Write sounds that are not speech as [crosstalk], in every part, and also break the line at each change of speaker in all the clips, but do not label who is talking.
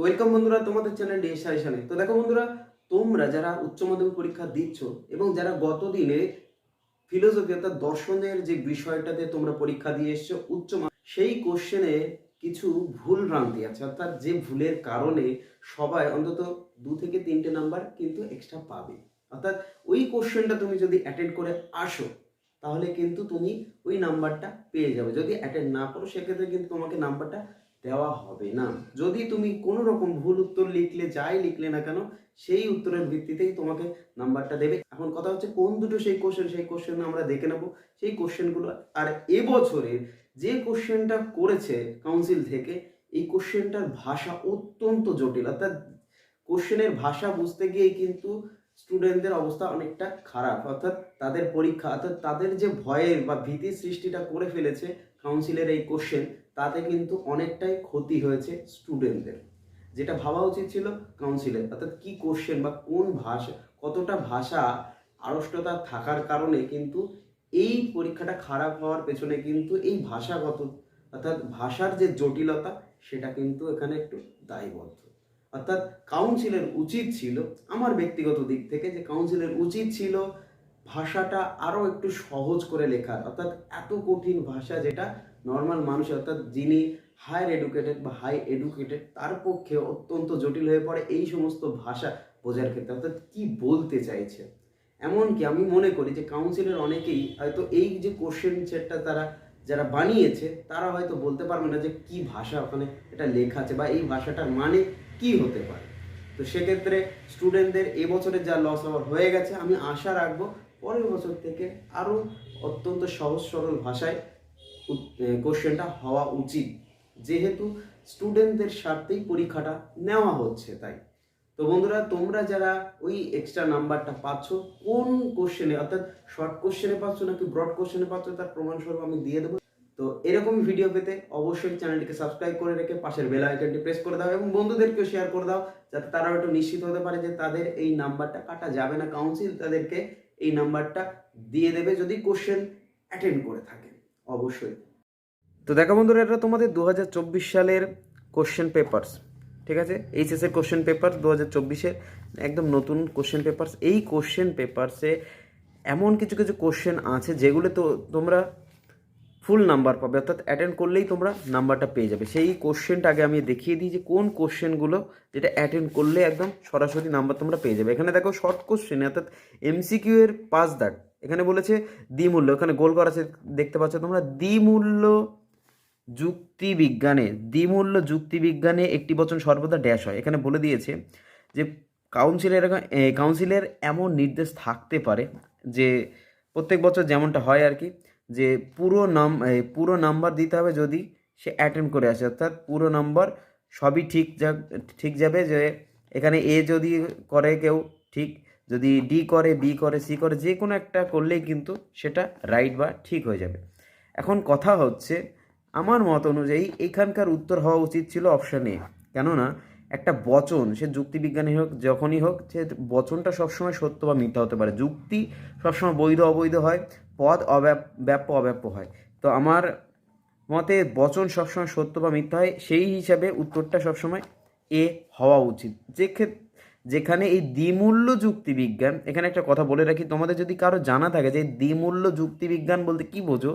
Welcome বন্ধুরা তোমাদের channel DS সাজেশনে তো দেখো বন্ধুরা, তোমরা যারা উচ্চ মাধ্যমিক পরীক্ষা দিচ্ছ এবং যারা গত দিনে ফিলোসফি অর্থাৎ দর্শনের যে বিষয়টাতে তোমরা পরীক্ষা দিয়ে এসছো, উচ্চ সেই কোশ্চেনে কিছু ভুল ভ্রান্তি আছে। অর্থাৎ যে ভুলের কারণে সবাই অন্তত দু থেকে তিনটে নাম্বার কিন্তু এক্সট্রা পাবে। অর্থাৎ ওই কোশ্চেনটা তুমি যদি অ্যাটেন্ড করে আসো, তাহলে কিন্তু তুমি ওই নাম্বারটা পেয়ে যাবে। যদি অ্যাটেন্ড না করো, সেক্ষেত্রে কিন্তু তোমাকে নাম্বারটা দেওয়া হবে না। যদি তুমি কোনো রকম ভুল উত্তর লিখলে, যাই লিখলে না কেন, সেই উত্তরের ভিত্তিতেই তোমাকে নাম্বারটা দেবে। এখন কথা হচ্ছে, কোন দুটো সেই কোশ্চেন সেই কোশ্চেন আমরা দেখে নেব। সেই কোশ্চেনগুলো আর এবছরের যে কোশ্চেনটা করেছে কাউন্সিল থেকে, এই কোশ্চেনটার ভাষা অত্যন্ত জটিল। অর্থাৎ কোশ্চেনের ভাষা বুঝতে গিয়ে কিন্তু স্টুডেন্টদের অবস্থা অনেকটা খারাপ। অর্থাৎ তাদের পরীক্ষা, অর্থাৎ তাদের যে ভয়ের বা ভীতির সৃষ্টিটা করে ফেলেছে কাউন্সিলের এই কোশ্চেন তাতে কিন্তু অনেকটাই ক্ষতি হয়েছে স্টুডেন্টদের যেটা ভাবা উচিত ছিল কাউন্সিলের অর্থাৎ কি কোশ্চেন বা কোন ভাষা, কতটা ভাষা আড়ষ্টতা থাকার কারণে কিন্তু এই পরীক্ষাটা খারাপ হওয়ার পেছনে কিন্তু এই ভাষাগত, অর্থাৎ ভাষার যে জটিলতা, সেটা কিন্তু এখানে একটু দায়বদ্ধ। অর্থাৎ কাউন্সিলের উচিত ছিল, আমার ব্যক্তিগত দিক থেকে যে কাউন্সিলের উচিত ছিল ভাষাটা আরও একটু সহজ করে লেখার, অর্থাৎ এত কঠিন ভাষা যেটা নর্মাল মানুষ, অর্থাৎ যিনি হায়ার এডুকেটেড বা হাই এডুকেটেড তার পক্ষে অত্যন্ত জটিল হয়ে পড়ে এই সমস্ত ভাষা বোঝার ক্ষেত্রে। অর্থাৎ কি বলতে চাইছে এমনকি আমি মনে করি যে কাউন্সিলের অনেকেই হয়তো এই যে কোশ্চেন সেটটা তারা, যারা বানিয়েছে, তারা হয়তো বলতে পারবে না যে কি ভাষা ওখানে এটা লেখা আছে বা এই ভাষাটার মানে কি হতে পারে। তো সেক্ষেত্রে স্টুডেন্টদের এবছরে যা লস হওয়ার হয়ে গেছে, আমি আশা রাখব পরের বছর থেকে আরও অত্যন্ত সহজ সরল ভাষায় কোশ্চেনটা হওয়া উচিত। যেহেতু স্টুডেন্টদের স্বার্থেই পরীক্ষাটা নেওয়া হচ্ছে তাই। তো বন্ধুরা, তোমরা যারা ওই এক্সট্রা নাম্বারটা পাচ্ছ, কোন কোশ্চেনে, অর্থাৎ শর্ট কোশ্চেনে পাচ্ছ নাকি ব্রড কোশ্চেনে পাচ্ছ, তার প্রমাণস্বরূপ আমি দিয়ে দেবো। তো এরকম ভিডিও পেতে অবশ্যই চ্যানেলটিকে সাবস্ক্রাইব করে রেখে পাশের বেল আইকনটি প্রেস করে দাও এবং বন্ধুদেরকেও শেয়ার করে দাও, যাতে তারাও একটু নিশ্চিত হতে পারে যে তাদের এই নাম্বারটা কাটা যাবে না। কাউন্সিল তাদেরকে এই নাম্বারটা দিয়ে দেবে যদি কোশ্চেন অ্যাটেন্ড করে থাকে। অবশ্যই। তো দেখো বন্ধুরা, এটা তোমাদের দু হাজার চব্বিশ সালের কোশ্চেন পেপারস ঠিক আছে? এইচএস এর কোশ্চেন পেপার দু হাজার চব্বিশের একদম নতুন কোশ্চেন পেপারস এই কোশ্চেন পেপারসে এমন কিছু কিছু কোশ্চেন আছে যেগুলো তো তোমরা ফুল নাম্বার পাবে, অর্থাৎ অ্যাটেন্ড করলেই তোমরা নাম্বারটা পেয়ে যাবে। সেই কোশ্চেনটা আগে আমি দেখিয়ে দিই যে কোন কোশ্চেনগুলো যেটা অ্যাটেন্ড করলে একদম সরাসরি নাম্বার তোমরা পেয়ে যাবে। এখানে দেখো শর্ট কোশ্চেন অর্থাৎ এমসিকিউ এর পাঁচ দাগ এখানে বলেছে দ্বিমূল্য, এখানে গোল করা আছে, দেখতে পাচ্ছ তোমরা, দ্বিমূল্য যুক্তিবিজ্ঞানে দ্বিমূল্য যুক্তিবিজ্ঞানে একটি বচন সর্বদা ড্যাশ হয়। এখানে বলে দিয়েছে যে কাউন্সিলের কাউন্সিলের এমন নির্দেশ থাকতে পারে যে প্রত্যেক বছর যেমনটা হয় আর কি, যে পুরো নাম পুরো নাম্বার দিতে হবে যদি সে অ্যাটেন্ড করে আসে। অর্থাৎ পুরো নাম্বার সবই ঠিক যা, ঠিক যাবে যে এখানে এ যদি করে কেউ, ঠিক যদি ডি করে বি করে সি করে, যে কোনো একটা করলেই কিন্তু সেটা রাইট বা ঠিক হয়ে যাবে। এখন কথা হচ্ছে, আমার মত অনুযায়ী এখানকার উত্তর হওয়া উচিত ছিল অপশান এ কেননা, একটা বচন, সে যুক্তিবিজ্ঞানী হোক, যখনই হোক, সে বচনটা সবসময় সত্য বা মিথ্যা হতে পারে। যুক্তি সবসময় বৈধ অবৈধ হয় পদ অব্যাপ, ব্যাপ্য অব্যাপ্য হয়। তো আমার মতে বচন সবসময় সত্য বা মিথ্যা হয়, সেই হিসাবে উত্তরটা সবসময় এ হওয়া উচিত। যে ক্ষেত্রে যেখানে এই দ্বিমূল্য যুক্তিবিজ্ঞান, এখানে একটা কথা বলে রাখি, তোমাদের যদি কারও জানা থাকে যে দ্বিমূল্য যুক্তিবিজ্ঞান বলতে কি বোঝো,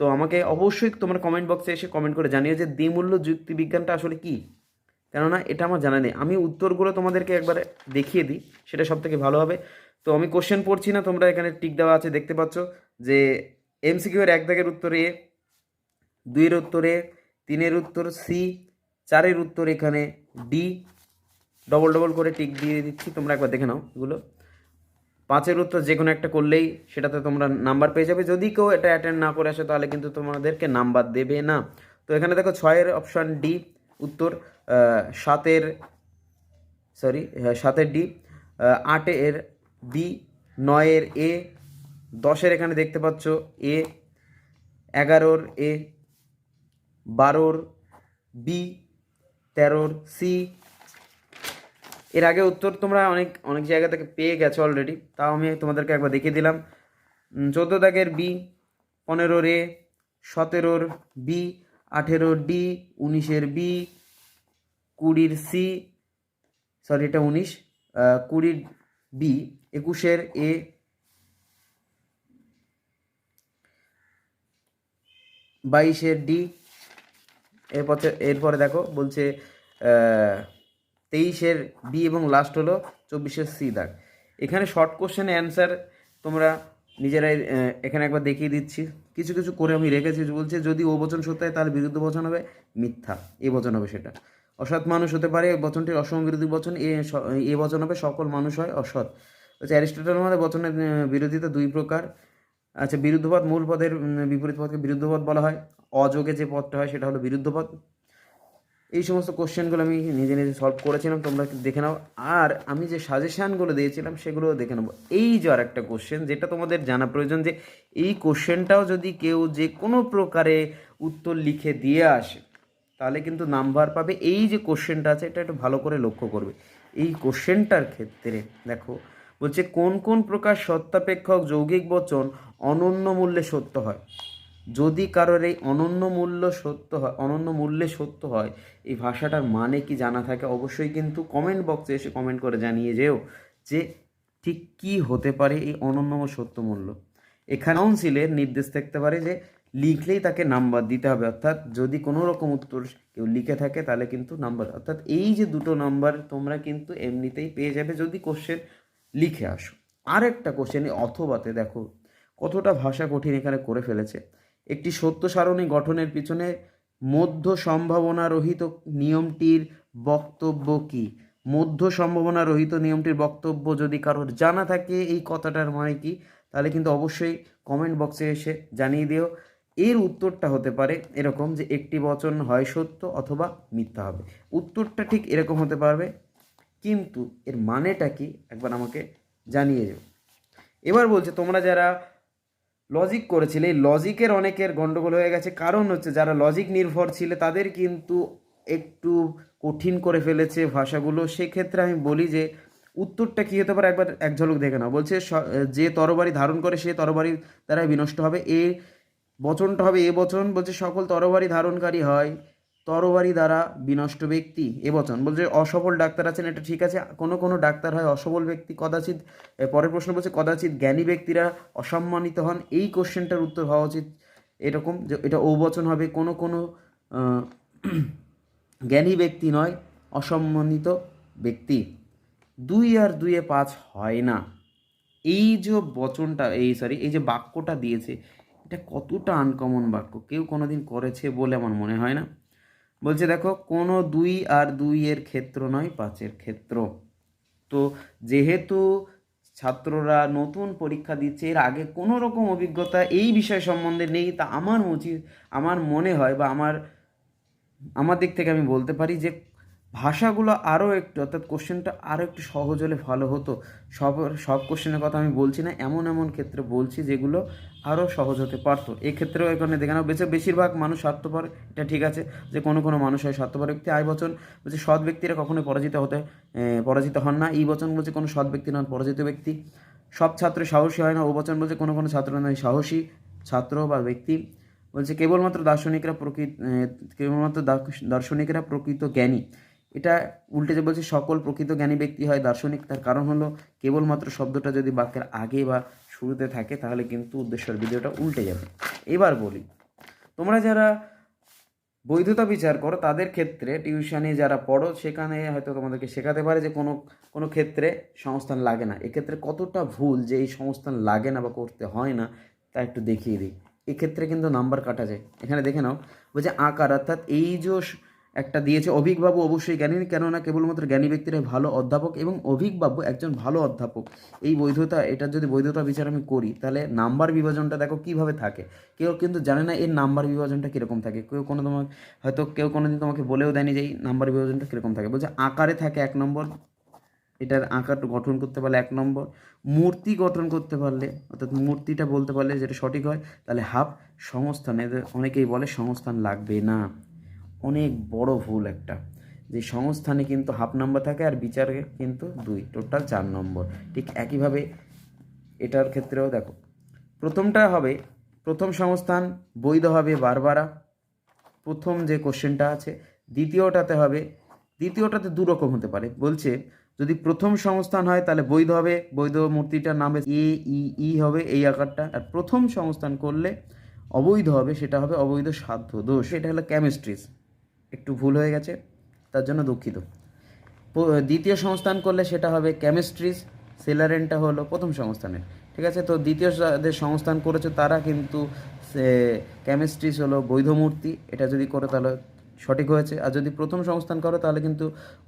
তো আমাকে অবশ্যই তোমার কমেন্ট বক্সে এসে কমেন্ট করে জানিও যে দ্বিমূল্য যুক্তিবিজ্ঞানটা আসলে কি। কেননা এটা আমার জানা নেই। আমি উত্তরগুলো তোমাদেরকে একবারে দেখিয়ে দিই, সেটা সব থেকে ভালো হবে। তো আমি কোশ্চেন পড়ছি না, তোমরা এখানে টিক দেওয়া আছে, দেখতে পাচ্ছ যে এমসিকিউ এর এক দাগের উত্তর এ, দুইয়ের উত্তর তিনের উত্তর সি, চারের উত্তর এখানে ডি ডবল ডবল করে টিক দিয়ে দিচ্ছি। তোমরা একবার দেখে নাও এগুলো। পাঁচের উত্তর যে কোনো একটা করলেই সেটাতে তোমরা নাম্বার পেয়ে যাবে। যদি কেউ এটা অ্যাটেন্ড না করে আসে, তাহলে কিন্তু তোমাদেরকে নাম্বার দেবে না। তো এখানে দেখো ছয়ের অপশান ডি উত্তর সাতের সরি সাতের ডি আটের বি নয়ের এ দশের এখানে দেখতে পাচ্ছ এ এগারোর এ বারোর বি তেরোর সি এর আগে উত্তর তোমরা অনেক অনেক জায়গা থেকে পেয়ে গেছো অলরেডি তাও আমি তোমাদেরকে একবার দেখিয়ে দিলাম। চোদ্দ দাগের বি পনেরোর এ সতেরোর বি আঠেরোর ডি উনিশের বি কুড়ির সি সরি এটা উনিশ কুড়ির বি একুশের এ বাইশের ডি এরপর এরপরে দেখো, বলছে তেইশের বি এবং লাস্ট হলো চব্বিশের সি দাগ। এখানে শর্ট কোশ্চেন অ্যান্সার তোমরা নিজেরাই এখানে একবার দেখিয়ে দিচ্ছি। কিছু কিছু করে আমি রেখেছি বলছে, যদি ও বচন সত্য হয়, তাহলে বিরুদ্ধ বচন হবে, মিথ্যা। এ বচন হবে সেটা। অসৎ মানুষ হতে পারে বচনটির অসম বিরোধী বচন, এ এ বচন হবে, সকল মানুষ হয় অসৎ। হচ্ছে অ্যারিস্টটলের মধ্যে বচনের বিরোধিতা দুই প্রকার। আচ্ছা বিরুদ্ধপদ মূল পদের বিপরীত পদকে বিরুদ্ধপদ বলা হয়। অযোগে যে পদটা হয়, সেটা হলো বিরুদ্ধপদ এই সমস্ত কোশ্চেনগুলো আমি নিজে নিজে সলভ করেছিলাম, তোমরা দেখে নাও। আর আমি যে সাজেশানগুলো দিয়েছিলাম সেগুলো দেখে নেব। এই যে আর একটা কোশ্চেন যেটা তোমাদের জানা প্রয়োজন যে, এই কোশ্চেনটাও যদি কেউ যে কোনো প্রকারে উত্তর লিখে দিয়ে আসে, তাহলে কিন্তু নাম্বার পাবে। এই যে কোশ্চেনটা আছে, এটা একটু ভালো করে লক্ষ্য করবে। এই কোশ্চেনটার ক্ষেত্রে, দেখো, বলছে, কোন কোন প্রকার সত্যাপেক্ষক যৌগিক বচন অনন্য মূল্যে সত্য হয়? যদি কারোর এই অনন্য মূল্য সত্য হয়, অনন্য মূল্যে সত্য হয়, এই ভাষাটার মানে কি জানা থাকে অবশ্যই কিন্তু কমেন্ট বক্সে এসে কমেন্ট করে জানিয়ে যেও যে ঠিক কি হতে পারে এই অনন্য সত্য মূল্য। এখানে কাউন্সিলের নির্দেশ থাকতে পারে যে লিখলেই তাকে নাম্বার দিতে হবে। অর্থাৎ যদি কোনো রকম উত্তর কেউ লিখে থাকে তাহলে কিন্তু নাম্বার অর্থাৎ এই যে দুটো নাম্বার তোমরা কিন্তু এমনিতেই পেয়ে যাবে যদি কোশ্চেন লিখে আসো। আরেকটা কোশ্চেন অথবাতে দেখো কতটা ভাষা কঠিন এখানে করে ফেলেছে। একটি সত্য সারণী গঠনের পিছনে মধ্য সম্ভাবনা রহিত নিয়মটির বক্তব্য কি? মধ্য সম্ভাবনা রহিত নিয়মটির বক্তব্য যদি কারোর জানা থাকে এই কথাটার মানে কি, তাহলে কিন্তু অবশ্যই কমেন্ট বক্সে এসে জানিয়ে দিও। এর উত্তরটা হতে পারে এরকম যে একটি বচন হয় সত্য অথবা মিথ্যা হবে। উত্তরটা ঠিক এরকম হতে পারবে, কিন্তু এর মানেটা কি একবার আমাকে জানিয়ে যাও এবার বলছে, তোমরা যারা লজিক করেছিল। এই লজিকের অনেকের গণ্ডগোল হয়ে গেছে। কারণ হচ্ছে, যারা লজিক নির্ভর ছিল, তাদের কিন্তু একটু কঠিন করে ফেলেছে ভাষাগুলো। সেক্ষেত্রে আমি বলি যে, উত্তরটা কী হতে পারে? একবার এক ঝলক দেখে না বলছে যে তরবারি ধারণ করে, সে তরবারি দ্বারাই বিনষ্ট হবে। এ বচনটা হবে, এ বচন। বলছে, সকল তরবারি ধারণকারী হয়। তরবারি দ্বারা বিনষ্ট ব্যক্তি, এ বচন। বলছে, অসফল ডাক্তার আছেন, এটা ঠিক আছে। কোনো কোনো ডাক্তার হয় অসফল ব্যক্তি, কদাচিৎ পরের প্রশ্ন বলছে, কদাচিৎ জ্ঞানী ব্যক্তিরা অসম্মানিত হন? এই কোশ্চেনটার উত্তর হওয়া উচিত এরকম যে, এটা ও বচন হবে, কোনো কোনো [clears throat] জ্ঞানী ব্যক্তি নয়, অসম্মানিত ব্যক্তি। দুই আর দুইয়ে পাঁচ হয় না। এই যে বচনটা, এই সরি এই যে বাক্যটা দিয়েছে, এটা কতটা আনকমন বাক্য? কেউ কোনোদিন করেছে বলে আমার মনে হয় না। বলছে, দেখো, কোনো দুই আর দুইয়ের ক্ষেত্র নয় পাঁচের ক্ষেত্র। তো যেহেতু ছাত্ররা নতুন পরীক্ষা দিচ্ছে, এর আগে কোনো রকম অভিজ্ঞতা এই বিষয় সম্বন্ধে নেই, তা আমার উচিত, আমার মনে হয় বা আমার আমার দিক থেকে আমি বলতে পারি যে ভাষাগুলো আরও একটু, অর্থাৎ কোশ্চেনটা আরও একটু সহজ হলে ভালো হতো। সব সব কোশ্চেনের কথা আমি বলছি না, এমন এমন ক্ষেত্রে বলছি যেগুলো আরও সহজ হতে পারতো। এক্ষেত্রেও এখানে দেখে নাও বেশি, বেশিরভাগ মানুষ স্বার্থপর, এটা ঠিক আছে যে কোনো কোনো মানুষ হয় স্বার্থপর ব্যক্তি। আয় বচন বলছে সৎ ব্যক্তিরা কখনোই পরাজিত হতে পরাজিত হন না। এই বচন বলছে কোনো সৎ ব্যক্তি নন, পরাজিত ব্যক্তি। সব ছাত্র সাহসী হয় না। ও বচন বলছে কোনো কোনো ছাত্র নয়, সাহসী ছাত্র বা ব্যক্তি। বলছে কেবলমাত্র দার্শনিকরা প্রকৃত কেবলমাত্র দার্শনিকরা প্রকৃত জ্ঞানী। এটা উল্টে যে বলছে সকল প্রকৃত জ্ঞানী ব্যক্তি হয় দার্শনিক। তার কারণ হলো কেবলমাত্র শব্দটা যদি বাক্যের আগে বা শুরুতে থাকে, তাহলে কিন্তু উদ্দেশ্যের ভিডিওটা উল্টে যাবে। এবার বলি, তোমরা যারা বৈধতা বিচার করো, তাদের ক্ষেত্রে টিউশনে যারা পড়ো, সেখানে হয়তো তোমাদেরকে শেখাতে পারে যে কোনো কোনো ক্ষেত্রে সংস্থান লাগে না। এক্ষেত্রে কতটা ভুল যে এই সংস্থান লাগে না বা করতে হয় না, তা একটু দেখিয়ে দিই। এক্ষেত্রে কিন্তু নাম্বার কাটা যায়। এখানে দেখে নাও, বলছে আকার, অর্থাৎ এই যে একটা দিয়েছে। অভিকবাবু অবশ্যই জ্ঞানী, কেননা কেবলমাত্র জ্ঞানী ব্যক্তিরা ভালো অধ্যাপক এবং অভিকবাবু একজন ভালো অধ্যাপক। এই বৈধতা এটার যদি বৈধতা বিচার আমি করি, তাহলে নাম্বার বিভাজনটা দেখো কীভাবে থাকে। কেউ কিন্তু জানে না এর নাম্বার বিভাজনটা কীরকম থাকে। কেউ কোনো তোমাকে হয়তো কেউ কোনো দিন তোমাকে বলেও দেয়নি যে এই নাম্বার বিভাজনটা কীরকম থাকে। বলছে আকারে থাকে এক নম্বর, এটার আকার গঠন করতে পারলে এক নম্বর, মূর্তি গঠন করতে পারলে, অর্থাৎ মূর্তিটা বলতে পারলে যেটা সঠিক হয়, তাহলে হাফ, সংস্থান, এদের অনেকেই বলে সংস্থান লাগবে না। অনেক বড় ভুল একটা। যে সংস্থানে কিন্তু হাফ নাম্বার থাকে আর বিচারে কিন্তু দুই টোটাল চার নম্বর ঠিক একইভাবে এটার ক্ষেত্রেও দেখো। প্রথমটা হবে, প্রথম সংস্থান বৈধ হবে বারবারা। প্রথম যে কোশ্চেনটা আছে, দ্বিতীয়টাতে হবে, দ্বিতীয়টাতে দু রকম হতে পারে। বলছে, যদি প্রথম সংস্থান হয় তাহলে বৈধ হবে, বৈধ মূর্তিটার নামে এ ই ই হবে এই আকারটা। আর প্রথম সংস্থান করলে অবৈধ হবে, সেটা হবে অবৈধ সাধ্য দোষ এটা হলো কেমিস্ট্রিজ একটু ভুল হয়ে গেছে, তার জন্য দুঃখিত। দ্বিতীয় সংস্থান করলে সেটা হবে কেমিস্ট্রিজ সেলারেনটা হলো প্রথম সংস্থানের। ঠিক আছে? তো দ্বিতীয় যাদের সংস্থান করেছে তারা কিন্তু কেমিস্ট্রিজ হলো বৈধ মূর্তি এটা যদি করে তাহলে সঠিক হয়েছে। আর যদি প্রথম সংস্থান করো তাহলে কিন্তু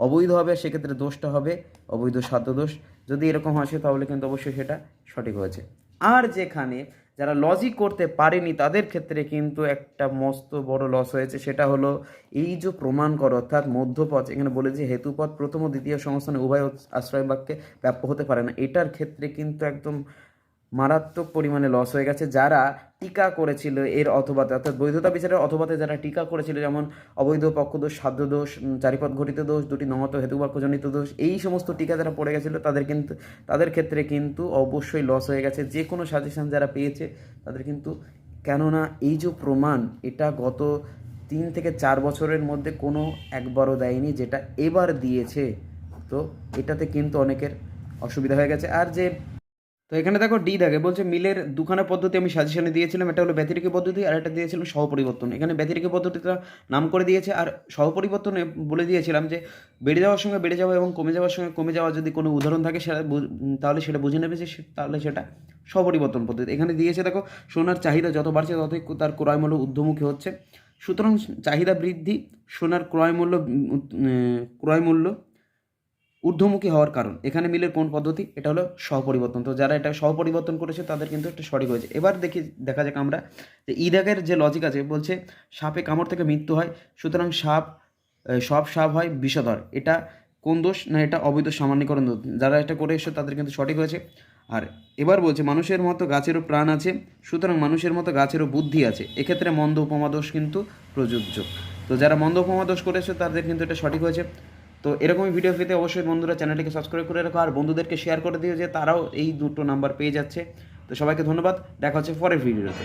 অবৈধ হবে, সেক্ষেত্রে দোষটা হবে অবৈধ সাধ্য দোষ। যদি এরকম আসে তাহলে কিন্তু অবশ্যই সেটা সঠিক হয়েছে। আর যেখানে যারা লসই করতে পারেনি তাদের ক্ষেত্রে কিন্তু একটা মস্ত বড় লস হয়েছে। সেটা হলো এই যে প্রমাণ কর, অর্থাৎ মধ্যপথ, এখানে বলে যে হেতুপথ প্রথম ও দ্বিতীয় সংস্থানে উভয় আশ্রয় বাক্যে ব্যাপ্য হতে পারে না। এটার ক্ষেত্রে কিন্তু একদম মারাত্মক পরিমাণে লস হয়ে গেছে। যারা টিকা করেছিল এর অথবাতে অর্থাৎ বৈধতা বিচারের অথবাতে যারা টিকা করেছিল, যেমন অবৈধ, পক্ষদোষ, সাধ্য দোষ চারিপথ ঘটিত দোষ, দুটি নমত হেতুবাক্যজনিত দোষ, এই সমস্ত টিকা যারা পড়ে গেছিল, তাদের কিন্তু তাদের ক্ষেত্রে কিন্তু অবশ্যই লস হয়ে গেছে। যে কোনো সাজেশান যারা পেয়েছে, তাদের কিন্তু কেননা এই যে প্রমাণ, এটা গত তিন থেকে চার বছরের মধ্যে কোনো একবারও দেয়নি, যেটা এবার দিয়েছে, তো এটাতে কিন্তু অনেকের অসুবিধা হয়ে গেছে। আর যে তো এখানে দেখো ডি থাকে বলছে মিলের দুখানা পদ্ধতি আমি সাজেশনে দিয়েছিলাম এটা হলো ব্যতিরিকী পদ্ধতি আর একটা দিয়েছিলাম সহপরিবর্তন। এখানে ব্যতিরিকী পদ্ধতিটা নাম করে দিয়েছে আর সহপরিবর্তনে বলে দিয়েছিলাম যে বেড়ে যাওয়ার সঙ্গে বেড়ে যাওয়া এবং কমে যাওয়ার সঙ্গে কমে যাওয়া যদি কোনো উদাহরণ থাকে, সেটা তাহলে সেটা বুঝে নেবে যে তাহলে সেটা সহপরিবর্তন পদ্ধতি। এখানে দিয়েছে দেখো, সোনার চাহিদা যত বাড়ছে ততই তার ক্রয় মূল্য ঊর্ধ্বমুখী হচ্ছে। সুতরাং চাহিদা বৃদ্ধি, সোনার ক্রয় মূল্য ঊর্ধ্বমুখী হওয়ার কারণ। এখানে মিলের কোন পদ্ধতি? এটা হলো সহপরিবর্তন তো যারা এটা সহপরিবর্তন করেছে, তাদের কিন্তু একটা সঠিক হয়েছে। এবার দেখি, দেখা যাক আমরা যে ইদাগের যে লজিক আছে, বলছে সাপে কামড় থেকে মৃত্যু হয়, সুতরাং সাপ সব সাপ হয় বিষধর। এটা কোন দোষ না এটা অবৈধ সামান্যীকরণ দোষ? যারা এটা করে এসে তাদের কিন্তু সঠিক হয়েছে। আর এবার বলছে মানুষের মতো গাছেরও প্রাণ আছে, সুতরাং মানুষের মতো গাছেরও বুদ্ধি আছে। এক্ষেত্রে মন্দ উপমা দোষ কিন্তু প্রযোজ্য। তো যারা মন্দ উপমা দোষ করেছে, তাদের কিন্তু এটা সঠিক হয়েছে। তো এরকমই ভিডিও পেতে অবশ্যই বন্ধুরা চ্যানেলটিকে সাবস্ক্রাইব করে রাখো আর বন্ধুদেরকে শেয়ার করে দিও যে তারাও এই দুটো নাম্বার পেয়ে যাচ্ছে। তো সবাইকে ধন্যবাদ, দেখা হচ্ছে পরের ভিডিওতে